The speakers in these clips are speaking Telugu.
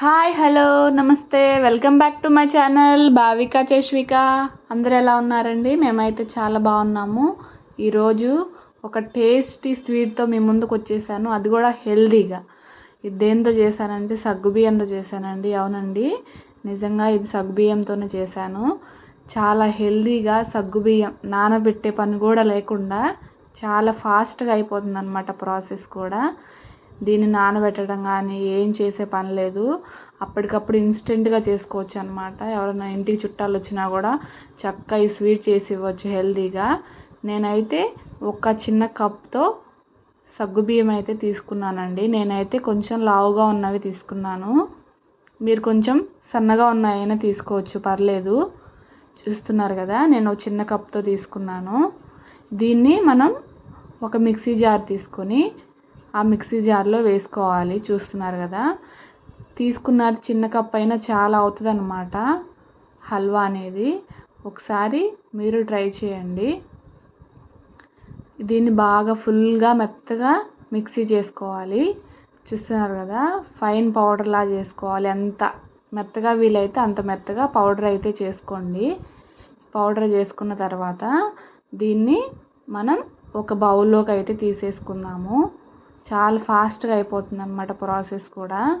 హాయ్ హలో నమస్తే. Welcome back to my channel Bhavika Cheshvika. అందరూ ఎలా ఉన్నారండి? మేమైతే చాలా బాగున్నాము. ఈరోజు ఒక టేస్టీ స్వీట్తో మీ ముందుకు వచ్చేసాను. అది కూడా హెల్దీగా. ఇది దేంతో చేశానంటే సగ్గుబియ్యంతో చేశానండి. అవునండి. నిజంగా ఇది సగ్గుబియ్యంతోనే చేశాను. చాలా హెల్దీగా సగ్గుబియ్యం నానబెట్టే పని కూడా లేకుండా చాలా ఫాస్ట్గా అయిపోతుంది అనమాట ప్రాసెస్ కూడా. దీన్ని నానబెట్టడం కానీ ఏం చేసే పని లేదు. అప్పటికప్పుడు ఇన్స్టెంట్గా చేసుకోవచ్చు అనమాట ఎవరైనా ఇంటికి చుట్టాలు వచ్చినా కూడా చక్కగా ఈ స్వీట్ చేసి ఇవ్వచ్చు హెల్తీగా నేనైతే ఒక చిన్న కప్తో సగ్గుబియ్యం అయితే తీసుకున్నానండి. నేనైతే కొంచెం లావుగా ఉన్నవి తీసుకున్నాను. మీరు కొంచెం సన్నగా ఉన్నాయైనా తీసుకోవచ్చు పర్లేదు. చూస్తున్నారు కదా నేను చిన్న కప్తో తీసుకున్నాను. దీన్ని మనం ఒక మిక్సీ జార్ తీసుకొని ఆ మిక్సీ జార్లో వేసుకోవాలి. చూస్తున్నారు కదా? తీసుకున్నారు చిన్న కప్ అయినా చాలా అవుతుంది అనమాట హల్వా అనేది. ఒకసారి మీరు ట్రై చేయండి. దీన్ని బాగా ఫుల్గా మెత్తగా మిక్సీ చేసుకోవాలి. చూస్తున్నారు కదా? ఫైన్ పౌడర్లా చేసుకోవాలి. ఎంత మెత్తగా వీలైతే అంత మెత్తగా పౌడర్ అయితే చేసుకోండి. పౌడర్ చేసుకున్న తర్వాత దీన్ని మనం ఒక బౌల్లోకి అయితే తీసేసుకుందాము. చాలా ఫాస్ట్గా అయిపోతుంది అనమాట ప్రాసెస్ కూడా.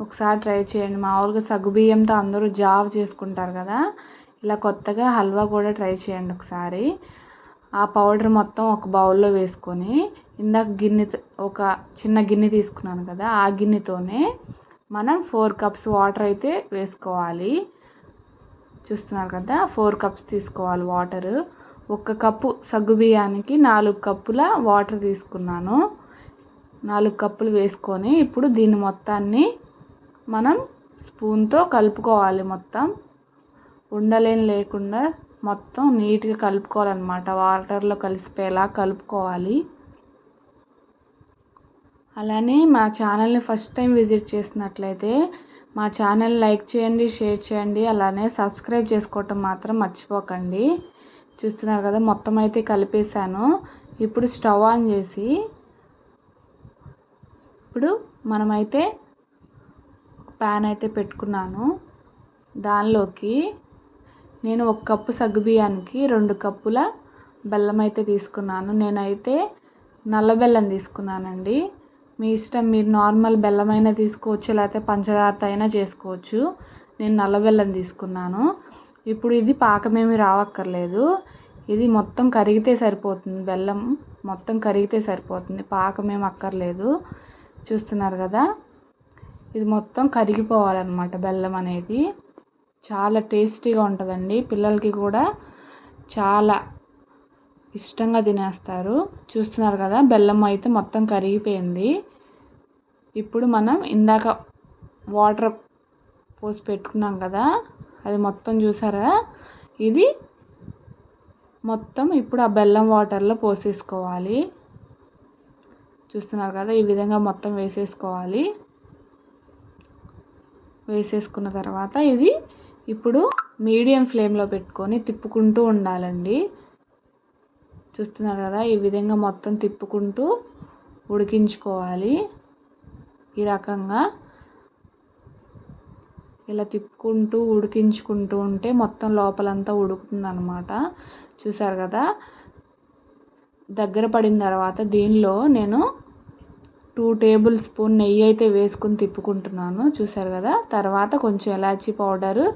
ఒకసారి ట్రై చేయండి. మామూలుగా సగ్గుబియ్యంతో అందరూ జాబ్ చేసుకుంటారు కదా ఇలా కొత్తగా హల్వా కూడా ట్రై చేయండి ఒకసారి. ఆ పౌడర్ మొత్తం ఒక బౌల్లో వేసుకొని ఇందాక గిన్నె ఒక చిన్న గిన్నె తీసుకున్నాను కదా ఆ గిన్నెతోనే మనం ఫోర్ కప్స్ వాటర్ అయితే వేసుకోవాలి. చూస్తున్నారు కదా ఫోర్ కప్స్ తీసుకోవాలి వాటర్. ఒక కప్పు సగ్గుబియ్యానికి నాలుగు కప్పుల వాటర్ తీసుకున్నాను. నాలుగు కప్పులు వేసుకొని ఇప్పుడు దీన్ని మొత్తాన్ని మనం స్పూన్తో కలుపుకోవాలి మొత్తం. ఉండలేని లేకుండా మొత్తం నీట్గా కలుపుకోవాలన్నమాట. వాటర్లో కలిసిపోయేలా కలుపుకోవాలి. అలానే మా ఛానల్ని ఫస్ట్ టైం విజిట్ చేసినట్లయితే మా ఛానల్ లైక్ చేయండి షేర్ చేయండి అలానే సబ్స్క్రైబ్ చేసుకోవటం మాత్రం మర్చిపోకండి. చూస్తున్నారు కదా మొత్తం అయితే కలిపేశాను. ఇప్పుడు స్టవ్ ఆన్ చేసి ఇప్పుడు మనమైతే ప్యాన్ అయితే పెట్టుకున్నాను. దానిలోకి నేను ఒక కప్పు సగ్గుబియ్యానికి రెండు కప్పుల బెల్లం అయితే తీసుకున్నాను. నేనైతే నల్ల బెల్లం తీసుకున్నానండి. మీ ఇష్టం మీరు నార్మల్ బెల్లం అయినా తీసుకోవచ్చు లేకపోతే పంచదారతో అయినా చేసుకోవచ్చు. నేను నల్ల బెల్లం తీసుకున్నాను. ఇప్పుడు ఇది పాకమేమి రావక్కర్లేదు. ఇది మొత్తం కరిగితే సరిపోతుంది. బెల్లం మొత్తం కరిగితే సరిపోతుంది. పాకమేమి అక్కర్లేదు. చూస్తున్నారు కదా? ఇది మొత్తం కరిగిపోవాలన్నమాట బెల్లం అనేది. చాలా టేస్టీగా ఉంటుందండి. పిల్లలకి కూడా చాలా ఇష్టంగా తినేస్తారు. చూస్తున్నారు కదా? బెల్లం అయితే మొత్తం కరిగిపోయింది. ఇప్పుడు మనం ఇందాక వాటర్ పోసి పెట్టుకున్నాం కదా? అది మొత్తం చూసారా? ఇది మొత్తం ఇప్పుడు ఆ బెల్లం వాటర్లో పోసేసుకోవాలి. చూస్తున్నారు కదా ఈ విధంగా మొత్తం వేసేసుకోవాలి. వేసేసుకున్న తర్వాత ఇది ఇప్పుడు మీడియం ఫ్లేమ్లో పెట్టుకొని తిప్పుకుంటూ ఉండాలండి. చూస్తున్నారు కదా ఈ విధంగా మొత్తం తిప్పుకుంటూ ఉడికించుకోవాలి. ఈ రకంగా ఇలా తిప్పుకుంటూ ఉడికించుకుంటూ ఉంటే మొత్తం లోపలంతా ఉడుకుతుంది అనమాట చూసారు కదా దగ్గర పడిన తర్వాత దీనిలో నేను టూ టేబుల్ స్పూన్ నెయ్యి అయితే వేసుకుని తిప్పుకుంటున్నాను. చూసారు కదా? తర్వాత కొంచెం ఎలాచీ పౌడరు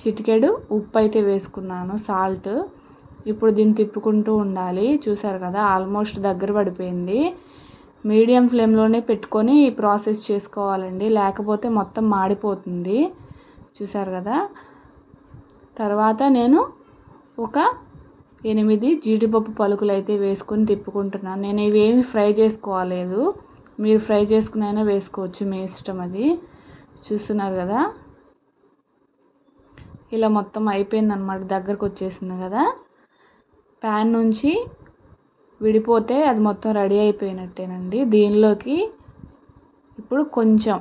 చిటికెడు ఉప్పు అయితే వేసుకున్నాను సాల్ట్. ఇప్పుడు దీన్ని తిప్పుకుంటూ ఉండాలి. చూసారు కదా? ఆల్మోస్ట్ దగ్గర పడిపోయింది. మీడియం ఫ్లేమ్లోనే పెట్టుకొని ఈ ప్రాసెస్ చేసుకోవాలండి. లేకపోతే మొత్తం మాడిపోతుంది. చూసారు కదా? తర్వాత నేను ఒక ఎనిమిది జీడిపప్పు పలుకులు అయితే వేసుకొని తిప్పుకుంటున్నాను. నేను ఇవేమి ఫ్రై చేసుకోలేదు మీరు ఫ్రై చేసుకునైనా వేసుకోవచ్చు మీ ఇష్టం అది. చూస్తున్నారు కదా? ఇలా మొత్తం అయిపోయిందనమాట దగ్గరకు వచ్చేసింది కదా? ప్యాన్ నుంచి విడిపోతే అది మొత్తం రెడీ అయిపోయినట్టేనండి. దీనిలోకి ఇప్పుడు కొంచెం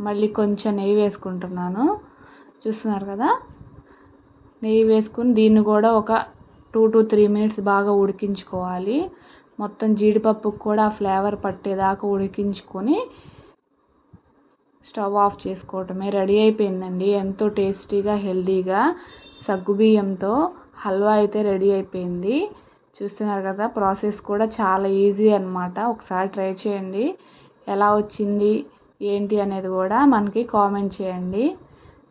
మళ్ళీ కొంచెం నెయ్యి వేసుకుంటున్నాను. చూస్తున్నారు కదా? నెయ్యి వేసుకుని దీన్ని కూడా ఒక టూ టు త్రీ మినిట్స్ బాగా ఉడికించుకోవాలి. మొత్తం జీడిపప్పుకు కూడా ఆ ఫ్లేవర్ పట్టేదాకా ఉడికించుకొని స్టవ్ ఆఫ్ చేసుకోవటమే. రెడీ అయిపోయిందండి. ఎంతో టేస్టీగా హెల్తీగా సగ్గుబియ్యంతో హల్వా అయితే రెడీ అయిపోయింది. చూస్తున్నారు కదా ప్రాసెస్ కూడా చాలా ఈజీ అనమాట ఒకసారి ట్రై చేయండి. ఎలా వచ్చింది ఏంటి అనేది కూడా మనకి కామెంట్ చేయండి.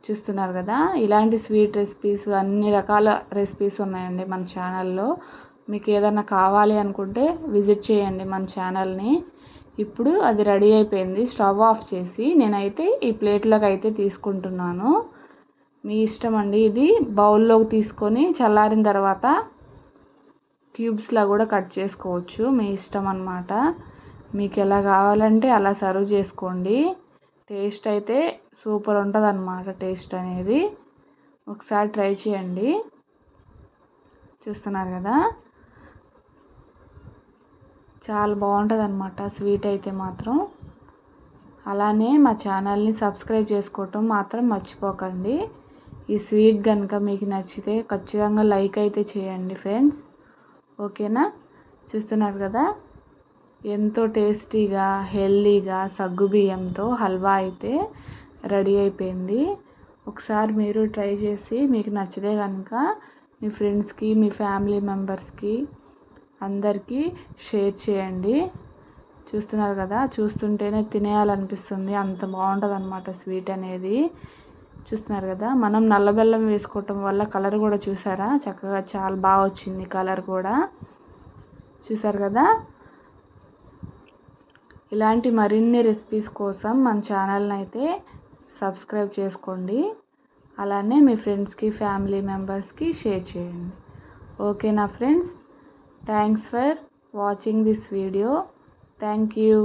చూస్తున్నారు కదా? ఇలాంటి స్వీట్ రెసిపీస్ అన్ని రకాల రెసిపీస్ ఉన్నాయండి మన ఛానల్లో. మీకు ఏదైనా కావాలి అనుకుంటే విజిట్ చేయండి మన ఛానల్ని. ఇప్పుడు అది రెడీ అయిపోయింది స్టవ్ ఆఫ్ చేసి నేనైతే ఈ ప్లేట్లోకి అయితే తీసుకుంటున్నాను. మీ ఇష్టం అండి ఇది. బౌల్లోకి తీసుకొని చల్లారిన తర్వాత క్యూబ్స్లా కూడా కట్ చేసుకోవచ్చు. మీ ఇష్టం అనమాట మీకు ఎలా కావాలంటే అలా సర్వ్ చేసుకోండి. టేస్ట్ అయితే సూపర్ ఉంటుంది అన్నమాట టేస్ట్ అనేది ఒకసారి ట్రై చేయండి. చూస్తున్నారు కదా? చాలా బాగుంటుంది అనమాట స్వీట్ అయితే మాత్రం. అలానే మా ఛానల్ని సబ్స్క్రైబ్ చేసుకోవటం మాత్రం మర్చిపోకండి. ఈ స్వీట్ కనుక మీకు నచ్చితే ఖచ్చితంగా లైక్ అయితే చేయండి ఫ్రెండ్స్. ఓకేనా? చూస్తున్నారు కదా? ఎంతో టేస్టీగా హెల్దీగా సగ్గుబియ్యంతో హల్వా అయితే రెడీ అయిపోయింది. ఒకసారి మీరు ట్రై చేసి మీకు నచ్చితే కనుక మీ ఫ్రెండ్స్కి మీ ఫ్యామిలీ మెంబర్స్కి అందరికీ షేర్ చేయండి. చూస్తున్నారు కదా చూస్తుంటేనే తినేయాలనిపిస్తుంది. అంత బాగుంటుంది అనమాట స్వీట్ అనేది. చూస్తున్నారు కదా మనం నల్ల బెల్లం వేసుకోవటం వల్ల కలర్ కూడా చూసారా? చక్కగా చాలా బాగా వచ్చింది కలర్ కూడా. చూసారు కదా? ఇలాంటి మరిన్ని రెసిపీస్ కోసం మన ఛానల్ని అయితే సబ్స్క్రైబ్ చేసుకోండి. అలానే మీ ఫ్రెండ్స్కి ఫ్యామిలీ మెంబర్స్కి షేర్ చేయండి. ఓకేనా friends thanks for watching this video. Thank you.